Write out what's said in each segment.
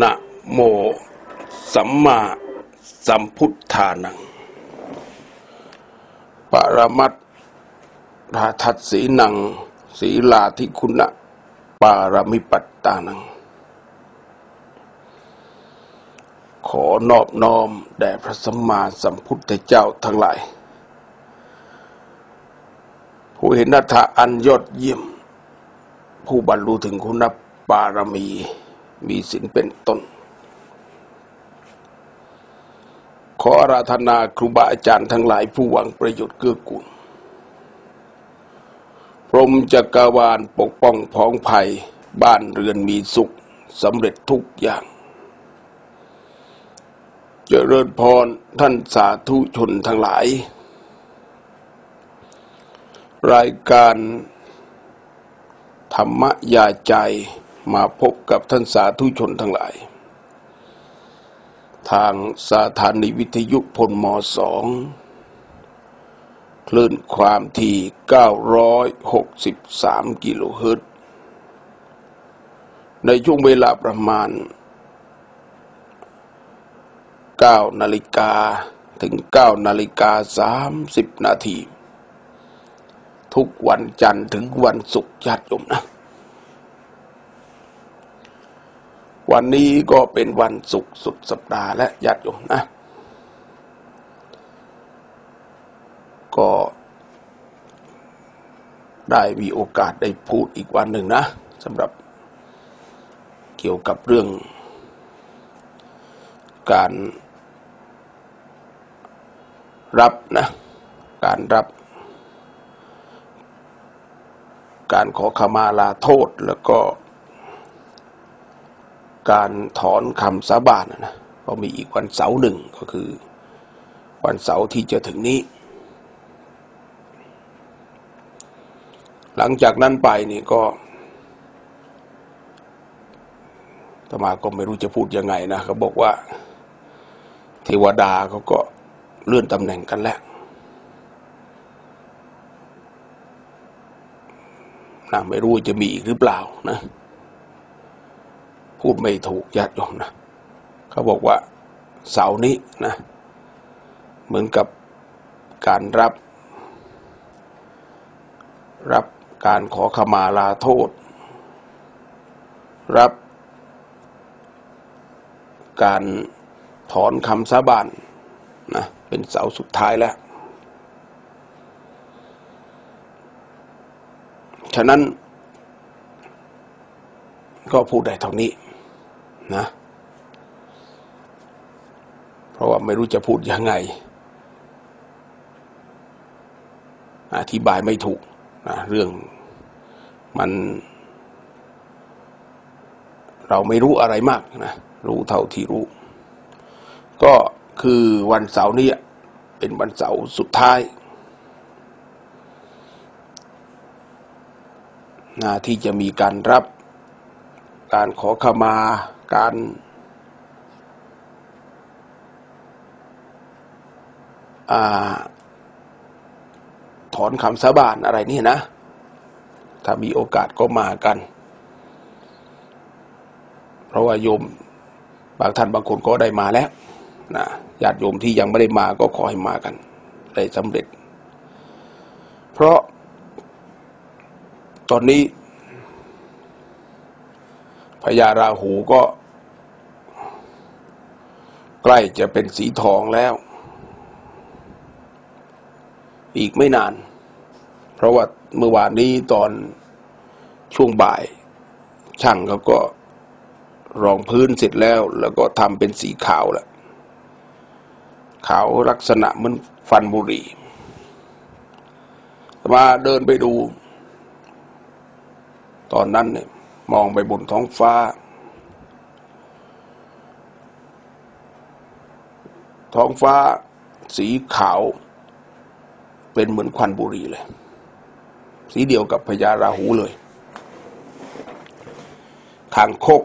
นะโมสัมมาสัมพุทธานัง ปรมัตถาทัตสีนังศีลาธิคุณะปารมิปัตตานัง ขอนอบน้อม แด่พระสัมมาสัมพุทธเจ้าทั้งหลาย ผู้เห็นนัฐะอันยอดเยี่ยม ผู้บรรลุถึงคุณปารมี มีศีลเป็นต้น ขออาราธนาครูบาอาจารย์ทั้งหลายผู้หวังประโยชน์เกื้อกูล พรหมจักรวาลปกป้องพ้องภัย บ้านเรือนมีสุขสำเร็จทุกอย่างเจริญพรท่านสาธุชนทั้งหลาย รายการธรรมยาใจ มาพบกับท่านสาธุชนทั้งหลาย ทางสถานีวิทยุพลมสองคลื่นความที่ 963 กิโลเฮิรตซ์ในช่วงเวลาประมาณ 9 นาฬิกาถึง 9 นาฬิกา 30 นาที ทุกวันจันทร์ถึงวันศุกร์ญาติโยมนะ วันนี้ก็เป็นวันศุกร์สุดสัปดาห์และญาติโยมนะ ก็ได้มีโอกาสได้พูดอีกวันหนึ่งนะสำหรับเกี่ยวกับเรื่อง การรับนะ การรับ การขอขมาลาโทษแล้วก็ การถอนคำสาบานนะก็มีอีกวันเสาร์หนึ่งก็คือ วันเสาร์ที่จะถึงนี้ หลังจากนั้นไปนี่ก็ตมาก็ไม่รู้จะพูดยังไงนะเขาบอกว่า เทวดาเขาก็เลื่อนตำแหน่งกันแล้วนะไม่รู้จะมีอีกหรือเปล่านะ พูดไม่ถูกญาติโยมนะเขาบอกว่าเสานี้นะ เหมือนกับการรับ รับการขอขมาลาโทษ รับการถอนคำสาบานนะเป็นเสาสุดท้ายแล้ว ฉะนั้นก็พูดได้เท่านี้ นะ เพราะว่าไม่รู้จะพูดยังไง อธิบายไม่ถูกนะเรื่องมันเราไม่รู้อะไรมากนะรู้เท่าที่รู้ ก็คือวันเสาร์นี้เป็นวันเสาร์สุดท้ายนะที่จะมีการรับการขอขมา การถอนคำสาบานอะไรนี่นะ ถ้ามีโอกาสก็มากัน เพราะว่าโยมบางท่านบางคนก็ได้มาแล้วนะญาติโยมที่ยังไม่ได้มาก็ขอให้มากัน ได้สำเร็จ เพราะตอนนี้พญาราหูก็ ล้จะเป็นสีทองแล้ว อีกไม่นาน เพราะว่าเมื่อวานนี้ตอนช่วงบ่าย ช่างเขาก็รองพื้นเสร็จแล้ว แล้วก็ทำเป็นสีขาวแล้วขาวลักษณะเหมือนฟันบุรีมาเดินไปดู ตอนนั้นเนี่ยมองไปบนท้องฟ้า ท้องฟ้าสีขาว เป็นเหมือนควันบุรีเลย สีเดียวกับพญาราหูเลยคางคก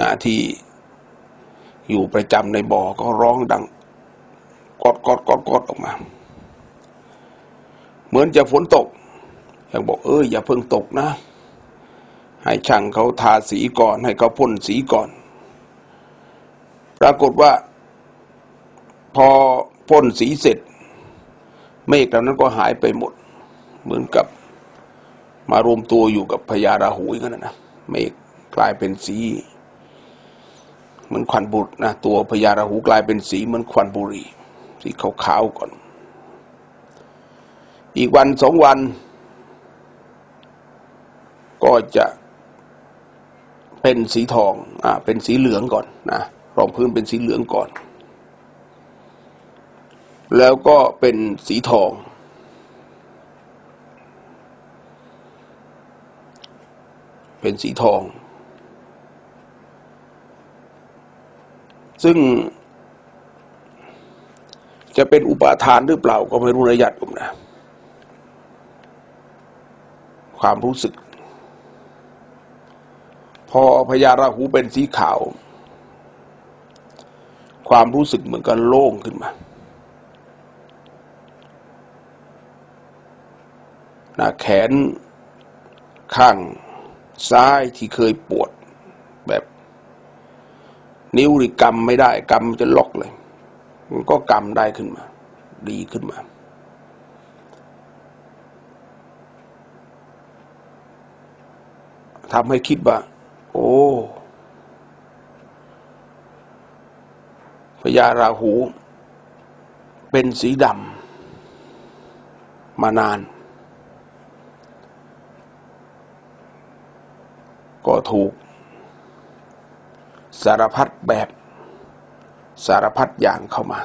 นะที่อยู่ประจำในบ่อก็ร้องดังกอดกอดกอดกอดออกมา เหมือนจะฝนตกอยังบอกเอ้ยอย่าเพิ่งตกนะ ให้ช่างเขาทาสีก่อน ให้เขาพ่นสีก่อน ปรากฏว่า พอพ่นสีเสร็จ เมฆเหล่านั้นก็หายไปหมด เหมือนกับมารวมตัวอยู่กับพญาราหูอีกนั่นนะเมฆกลายเป็นสี เหมือนควันบุตรนะตัวพญาราหูกลายเป็นสีเหมือนควันบุรี สีขาวๆก่อน อีกวันสองวัน ก็จะเป็นสีทอง อ่า เป็นสีเหลืองก่อนนะ รองพื้นเป็นสีเหลืองก่อน แล้วก็เป็นสีทอง เป็นสีทอง ซึ่ง จะเป็นอุปาทานหรือเปล่าก็ไม่รู้ระยะผมนะ ความรู้สึก พอพญาราหูเป็นสีขาว ความรู้สึกเหมือนกันโล่งขึ้นมา น้าแขนข้างซ้ายที่เคยปวดแบบ นิ้วหรือกำไม่ได้กำจะล็อกเลย มันก็กำได้ขึ้นมา ดีขึ้นมา ทำให้คิดว่า โอ้พญาราหู เป็นสีดำมานาน ก็ถูก สารพัดแบบสารพัดอย่างเข้ามา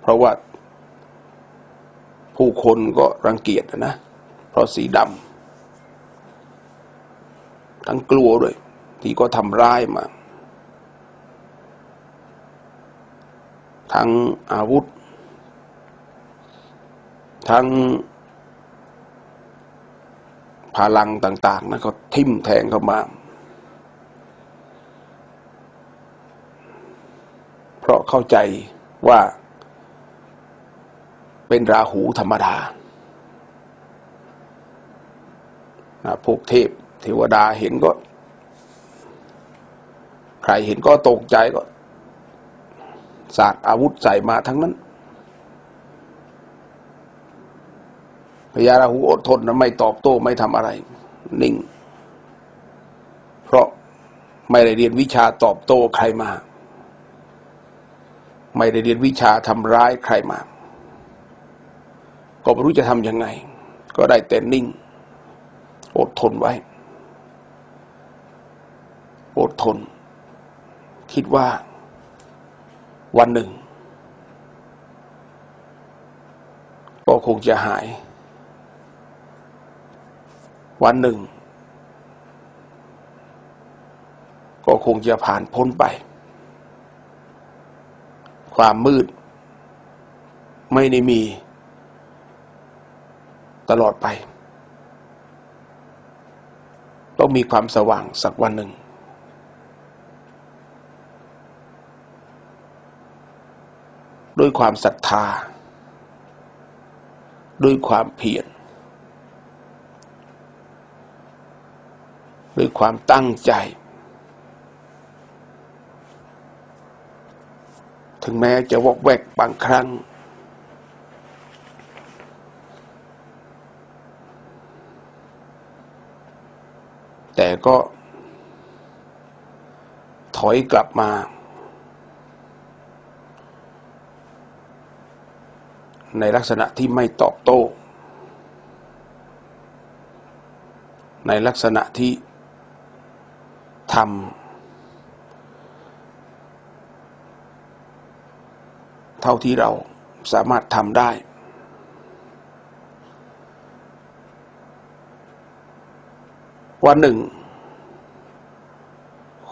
เพราะว่า ผู้คนก็รังเกียจนะ เพราะสีดำทั้งกลัวด้วย ที่ก็ทำร้ายมา ทั้งอาวุธ ทั้ง พลังต่างๆนะก็ทิ่มแทงเข้ามา เพราะเข้าใจว่าเป็นราหูธรรมดาพวกเทพเทวดาเห็นก็ ใครเห็นก็ตกใจก็สาดอาวุธใส่มาทั้งนั้น พญาราหูอดทนนะไม่ตอบโต้ไม่ทำอะไร นิ่ง เพราะไม่ได้เรียนวิชาตอบโต้ใครมา ไม่ได้เรียนวิชาทำร้ายใครมา ก็ไม่รู้จะทำยังไง ก็ได้แต่นิ่ง อดทนไว้ อดทน คิดว่า วันหนึ่งก็คงจะหาย วันหนึ่ง ก็คงจะผ่านพ้นไป ความมืด ไม่ได้มี ตลอดไป ต้องมีความสว่างสักวันหนึ่ง ด้วยความศรัทธา ด้วยความเพียร ด้วยความตั้งใจ ถึงแม้จะวอกแวกบางครั้ง แต่ก็ถอยกลับมา ในลักษณะที่ไม่ตอบโต้ ในลักษณะที่ ทำเท่าที่เราสามารถทำได้ วันหนึ่ง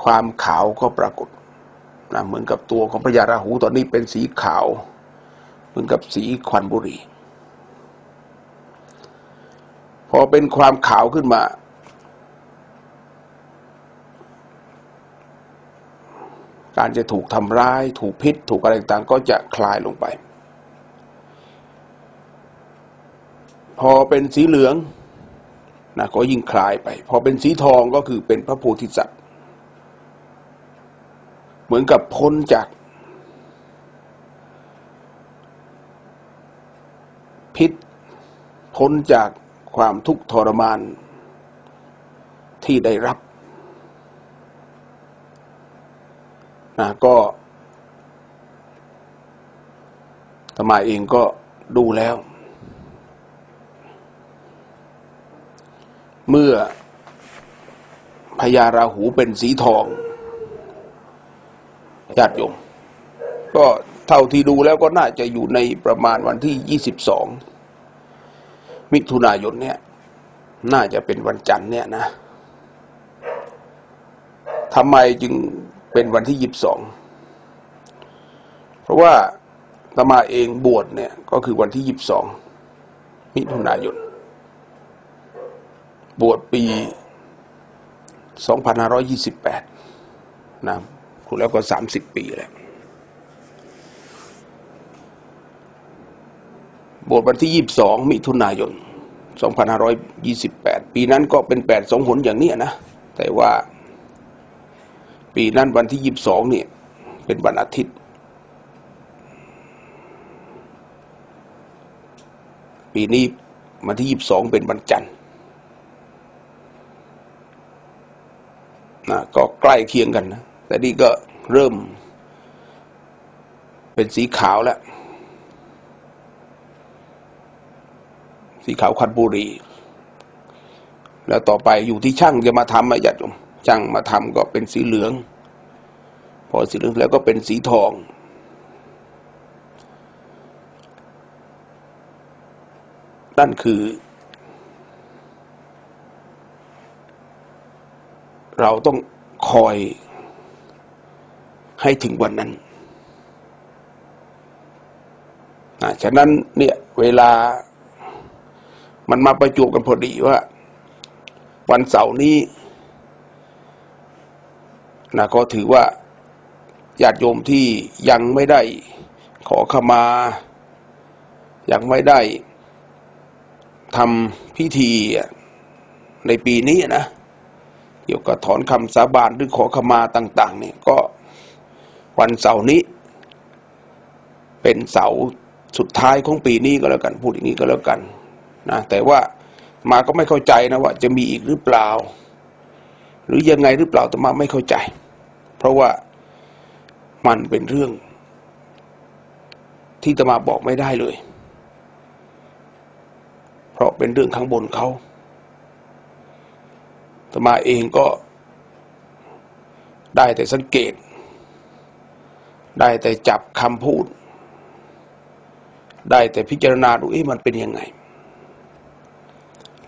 ความขาวก็ปรากฏนะเหมือนกับตัวของพญาราหูตอนนี้เป็นสีขาว เหมือนกับสีควันบุหรี่พอเป็นความขาวขึ้นมา การจะถูกทำร้าย ถูกพิษ ถูกอะไรต่างก็จะคลายลงไป พอเป็นสีเหลืองนะก็ยิ่งคลายไป พอเป็นสีทองก็คือเป็นพระโพธิสัตว์ เหมือนกับพ้นจาก พิษ พ้นจากความทุกข์ทรมานที่ได้รับ นะก็ธรรมาเองก็ดูแล้ว เมื่อพญาราหูเป็นสีทองญาติโยม ก็เท่าที่ดูแล้วก็น่าจะอยู่ในประมาณวันที่ยี่สิบสองมิถุนายนเนี่ย น่าจะเป็นวันจันทร์เนี่ยนะทำไมจึง เป็นวันที่ยี่สิบสอง เพราะว่าตมาเองบวชเนี่ย ก็คือวันที่ยี่สิบสองมิถุนายน บวชปีสองพันห้าร้อยี่สิบแปดนะคุณแล้วก็สามสิบปีแล้ว บวชวันที่ยี่บสองมิถุนายนสองพันห้าร้อยยี่สิบแปดปีนั้นก็เป็นแปดสองหนอย่างนี้นะ แต่ว่า ปีนั้นวันที่ยี่บสองเนี่ย เป็นวันอาทิตย์ ปีนี้วันที่ยี่บสองเป็นวันจันทร์นะก็ใกล้เคียงกันนะ แต่นี่ก็เริ่ม เป็นสีขาวแล้ว สีขาวคันบุรี แล้วต่อไปอยู่ที่ช่างจะมาทำไหมญาติโยม ช่างมาทำก็เป็นสีเหลือง พอสีเหลืองแล้วก็เป็นสีทอง นั่นคือ เราต้องคอยให้ถึงวันนั้นนะฉะนั้นเนี่ยเวลามันมาประจวบกันพอดีว่า วันเสาร์นี้ นะก็ถือว่าญาติโยมที่ยังไม่ได้ขอขมา ยังไม่ได้ทำพิธีในปีนี้นะเกี่ยวกับถอนคำสาบานหรือขอขมาต่าง ๆ เนี่ยก็วันเสาร์นี้ เป็นเสาร์สุดท้ายของปีนี้ก็แล้วกันพูดอย่างนี้ก็แล้วกันนะแต่ว่ามาก็ไม่เข้าใจนะว่าจะมีอีกหรือเปล่า หรือยังไงหรือเปล่าแต่มาไม่เข้าใจ เพราะว่ามันเป็นเรื่อง ที่ตมาบอกไม่ได้เลย เพราะเป็นเรื่องข้างบนเขาตมาเองก็ได้แต่สังเกต ได้แต่จับคำพูด ได้แต่พิจารณาดูเอ๊ะมันเป็นยังไง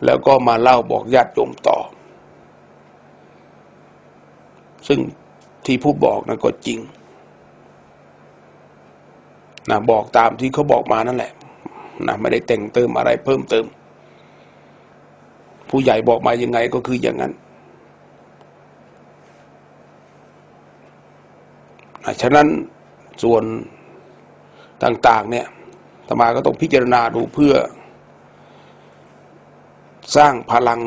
แล้วก็มาเล่าบอกญาติโยมต่อ ซึ่ง ที่ผู้บอกนะก็จริงนะบอกตามที่เขาบอกมานั่นแหละนะไม่ได้แต่งเติมอะไรเพิ่มเติม ผู้ใหญ่บอกมายังไงก็คืออย่างนั้นฉะนั้นส่วนต่างๆ เนี่ยธรรมาก็ต้องพิจารณาดูเพื่อ สร้างพลัง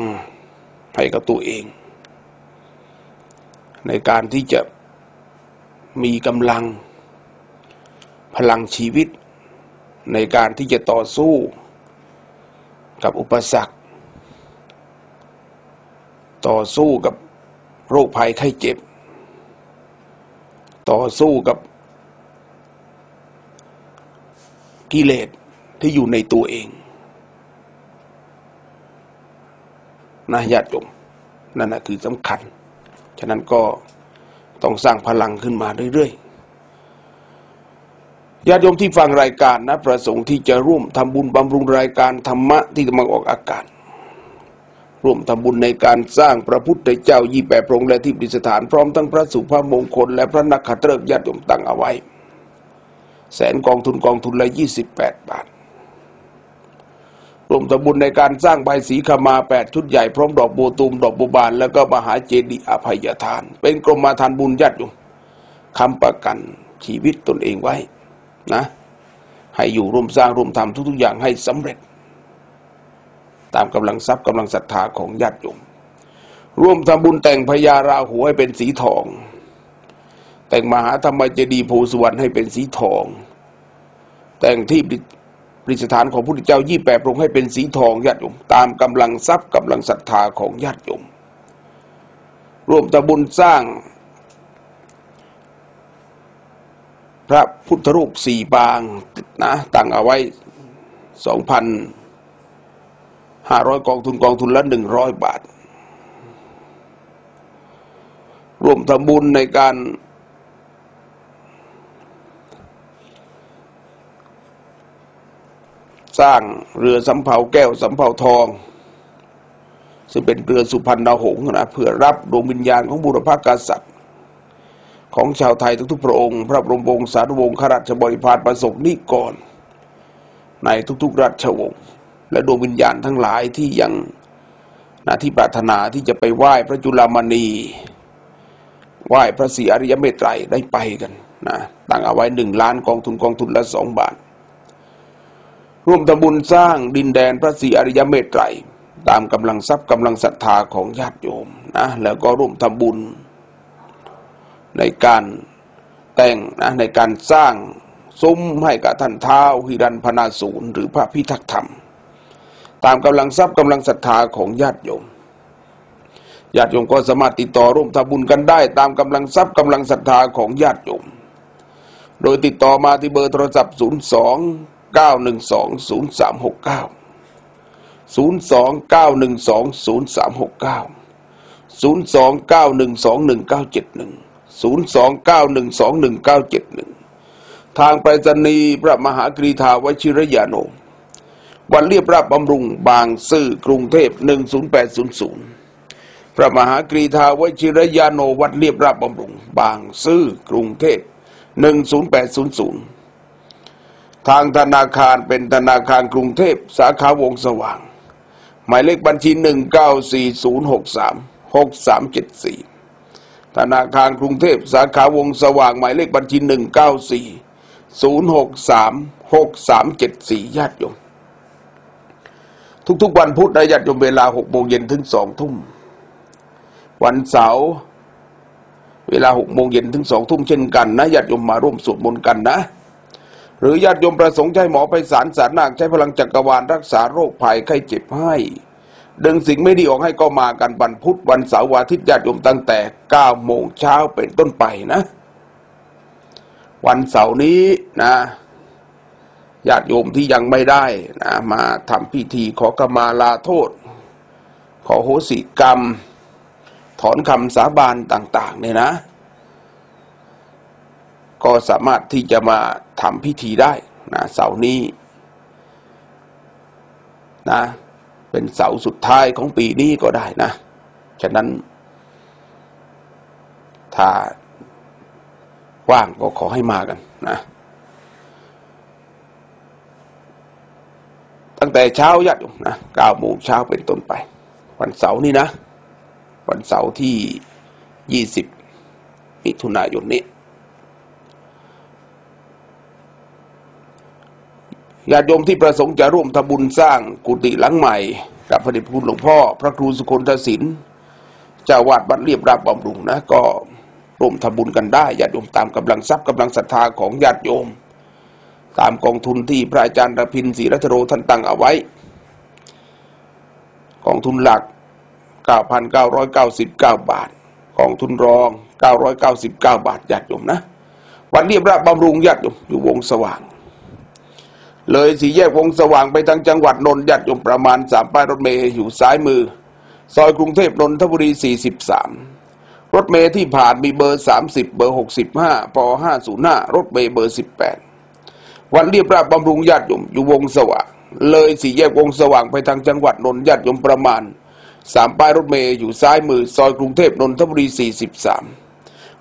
ให้กับตัวเอง ในการที่จะมีกำลัง พลังชีวิต ในการที่จะต่อสู้กับอุปสรรค ต่อสู้กับโรคภัยไข้เจ็บ ต่อสู้กับกิเลสที่อยู่ในตัวเองนะญาติโยมนั่นแหะคือสำคัญ ฉะนั้นก็ต้องสร้างพลังขึ้นมาเรื่อยๆญาติโยมที่ฟังรายการนะ ประสงค์ที่จะร่วมทำบุญบำรุงรายการธรรมะที่จะมาออกอากาศร่วมทำบุญในการสร้างพระพุทธเจ้ายี่แปดพระองค์และที่ปิสถานพร้อมทั้งพระสุภาพมงคล และพระนักขัตฤกษ์ญาติโยมตั้งเอาไว้ แสนกองทุนกองทุนละยี่สิบแปดบาท ร่วมทำบุญในการสร้างใบสีขมาแปดชุดใหญ่พร้อมดอกบัวตูมดอกบัวบาน แล้วก็มหาเจดีย์อภัยทาน เป็นกรมธรรม์บุญญาติโยมคำประกันชีวิตตนเองไว้นะ ให้อยู่ร่วมสร้างร่วมทำทุก ๆ อย่างให้สำเร็จ ตามกำลังทรัพย์กำลังศรัทธาของญาติโยมร่วมทำบุญแต่งพญาราหูให้เป็นสีทอง แต่งมหาธรรมเจดีย์ภูสุวรรณให้เป็นสีทอง แต่งที่ ปริสถานของพระพุทธเจ้ายี่แปดพระองค์ให้เป็นสีทองญาติโยมตามกำลังทรัพย์กำลังศรัทธาของญาติโยมรวมตะบุญสร้าง พระพุทธรูปสี่ปางนะตั้งเอาไว้สองพันห้าร้อยกองทุนกองทุนละหนึ่งร้อยบาทรวมทำบุญในการ สร้างเรือสำเภาแก้วสำเภาทอง ซึ่งเป็นเรือสุพรรณหงษ์นะเพื่อรับดวงวิญญาณของบุรพกษัตริย์ ของชาวไทยทุกๆพระองค์ พระบรมวงศานุวงศ์ขราชบริพารประสบนิกร ในทุกๆราชวงศ์และดวงวิญญาณทั้งหลายที่ยังนาที่ปรารถนาที่จะไปไหว้พระจุลามณีไหว้พระศรีอริยเมตไตรได้ไปกันนะตั้งเอาไว้หนึ่งล้านกองทุนกองทุนละสองบาท ร่วมทำบุญสร้างดินแดนพระศรีอริยเมตไตรตามกำลังทรัพย์กำลังศรัทธาของญาติโยมนะแล้วก็ร่วมทำบุญ ในการแต่งนะในการสร้างซุ้มให้กับท่านเท้าหิรันพนาศูนย์หรือพระพิทักษ์ธรรม ตามกำลังทรัพย์กำลังศรัทธาของญาติโยมญาติโยมก็สามารถติดต่อร่วมทำบุญกันได้ ตามกำลังทรัพย์กำลังศรัทธาของญาติโยม โดยติดต่อมาที่เบอร์โทรศัพท์ 02 912 0369 02 912 0369 02 912 1971 02 912 1971 ทางไปรษณีย์พระมหากรีธาวชิรยาโนวันเรียบราบบำรุงบางซื่อกรุงเทพ 10800 พระมหากรีธาวชิรยาโนวัดเรียบราบบำรุงบางซื่อกรุงเทพ 10800 ทางธนาคารเป็นธนาคารกรุงเทพสาขาวงสว่าง หมายเลขบัญชีหนึ่งเก้าสี่ศูนย์หกสามหกสามเจ็ดสี่ธนาคารกรุงเทพสาขาวงสว่าง หมายเลขบัญชีหนึ่งเก้าสี่ศูนย์หกสามหกสามเจ็ดสี่ญาติโยม ทุกๆวันพุธนะญาติโยมเวลาหกโมงเย็นถึงสองทุ่ม วันเสาร์เวลาหกโมงเย็นถึงสองทุ่มเช่นกันนะญาติโยมมาร่วมสวดมนต์กันนะ หรือญาติโยมประสงค์ใช้หมอไปสารสารนาคใช้พลังจักรวาลรักษาโรคภัยไข้เจ็บให้ดึงสิ่งไม่ดีออกให้ก็มากันวันพุธวันเสาร์วันอาทิตย์ญาติโยมตั้งแต่เก้าโมงเช้าเป็นต้นไปนะ วันเสาร์นี้นะญาติโยมที่ยังไม่ได้นะมาทำพิธีขอกมาลาโทษ ขอโหสิกรรม ถอนคำสาบานต่าง ๆ เนี่ยนะ ก็สามารถที่จะมาทำพิธีได้นะเสาร์นี้นะเป็นเสาสุดท้ายของปีนี้ก็ได้นะ ฉะนั้น ถ้าว่างก็ขอให้มากันนะตั้งแต่เช้ายัดนะเก้าโมงเช้าเป็นต้นไป วันเสาร์นี้นะ วันเสาร์ที่ยี่สิบมิถุนายนนี้ ญาติโยมที่ประสงค์จะร่วมทำบุญสร้างกุฏิหลังใหม่ กับพระเดชพระคุณหลวงพ่อ พระครูสุคนทศินเจ้าวาดวัดเรียบราบบำรุงนะก็ร่วมทำบุญกันได้ญาติโยมตามกำลังทรัพย์กำลังศรัทธาของญาติโยม ตามกองทุนที่พระอาจารย์ระพินศรีรัตโรท่านตั้งเอาไว้ กองทุนหลัก 9,999 บาท กองทุนรอง 999 บาทญาติโยมนะวันเรียบราบบำรุงญาติโยมอยู่วงสว่าง เลยสี่แยกวงสว่างไปทางจังหวัดนนท์ยัดอยู่ประมาณสามป้ายรถเมย์อยู่ซ้ายมือซอยกรุงเทพนนทบุรีสี่สิบสามรถเมย์ที่ผ่านมีเบอร์สามสิบเบอร์หกสิบห้าปห้าศูนย์ห้ารถเมย์เบอร์สิบแปดวันเรียบราบบำรุงญาติยมอยู่วงสว่างเลยสี่แยกวงสว่างไปทางจังหวัดนนท์ญาติโยมประมาณสามป้ายรถเมย์อยู่ซ้ายมือ ซอยกรุงเทพนนทบุรีสี่สิบสาม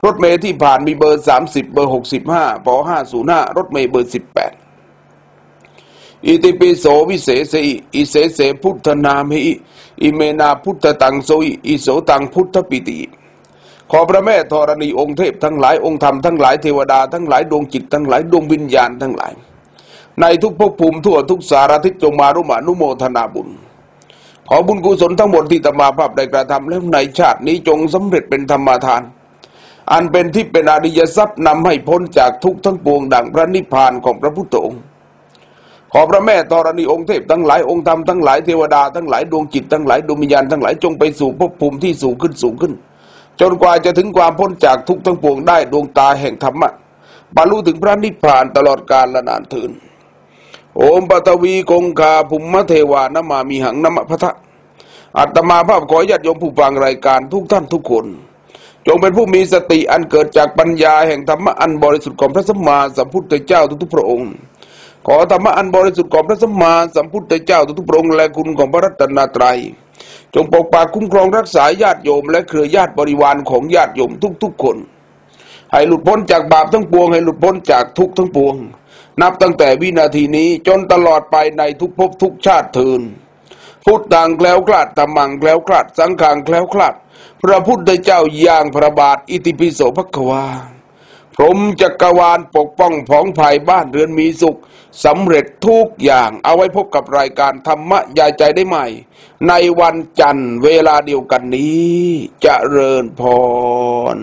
รถเมย์ที่ผ่านมีเบอร์สามสิบเบอร์หกสิบห้าปห้าศูนย์ห้ารถเมย์เบอร์สิบแปด อิติปิโสวิเศษอิเสเสพุทธนามิอิเมนาพุทธตังโสอิโสตังพุทธปิติ ขอพระแม่ธรณีองค์เทพทั้งหลายองค์ธรรมทั้งหลายเทวดาทั้งหลายดวงจิตทั้งหลายดวงวิญญาณทั้งหลาย ในทุกภพภูมิทั่วทุกสารทิศจงมารุมานุโมทนาบุญ ขอบุญกุศลทั้งหมดที่ตมาภาพได้กระทำแล้วในชาตินี้จงสำเร็จเป็นธรรมทานอันเป็นที่เป็นอริยทรัพย์นำให้พ้นจากทุกทั้งปวงดังพระนิพพานของพระพุทธองค์ ขอพระแม่ธรณีองค์เทพทั้งหลายองค์ธรรมทั้งหลายเทวดาทั้งหลายดวงจิตทั้งหลายดวงวิญญาณทั้งหลายจงไปสู่ภพภูมิที่สูงขึ้นสูงขึ้น จนกว่าจะถึงความพ้นจากทุกข์ทั้งปวงได้ดวงตาแห่งธรรมะบรรลุถึงพระนิพพานตลอดกาลและนานเทินโอมปตวีคงคาภุมมะเทวานมามีหังนมะพะทะอัตมาภาพขอญาติโยมผู้ฟังรายการทุกท่านทุกคน จงเป็นผู้มีสติอันเกิดจากปัญญาแห่งธรรมะอันบริสุทธิ์ของพระสัมมาสัมพุทธเจ้าทุกๆพระองค์ ขอธรรมะอันบริสุทธิ์ของพระสัมมาสัมพุทธเจ้าทุกพระองค์และคุณของพระรัตนตรัย จงปกปักคุ้มครองรักษาญาติโยม และเครือญาติบริวารของญาติโยมทุกๆคน ให้หลุดพ้นจากบาปทั้งปวง ให้หลุดพ้นจากทุกข์ทั้งปวง นับตั้งแต่วินาทีนี้จนตลอดไปในทุกภพทุกชาติเทินพุทธังแคล้วคลาดธรรมังแคล้วคลาดสังฆังแคล้วคลาดพระพุทธเจ้าย่างพระบาทอิติปิโสภควา พรหมจักรวาลปกป้องผองภายบ้านเรือนมีสุขสำเร็จทุกอย่างเอาไว้พบกับรายการธรรมะยายใจได้ใหม่ ในวันจันทร์เวลาเดียวกันนี้จเจริญพร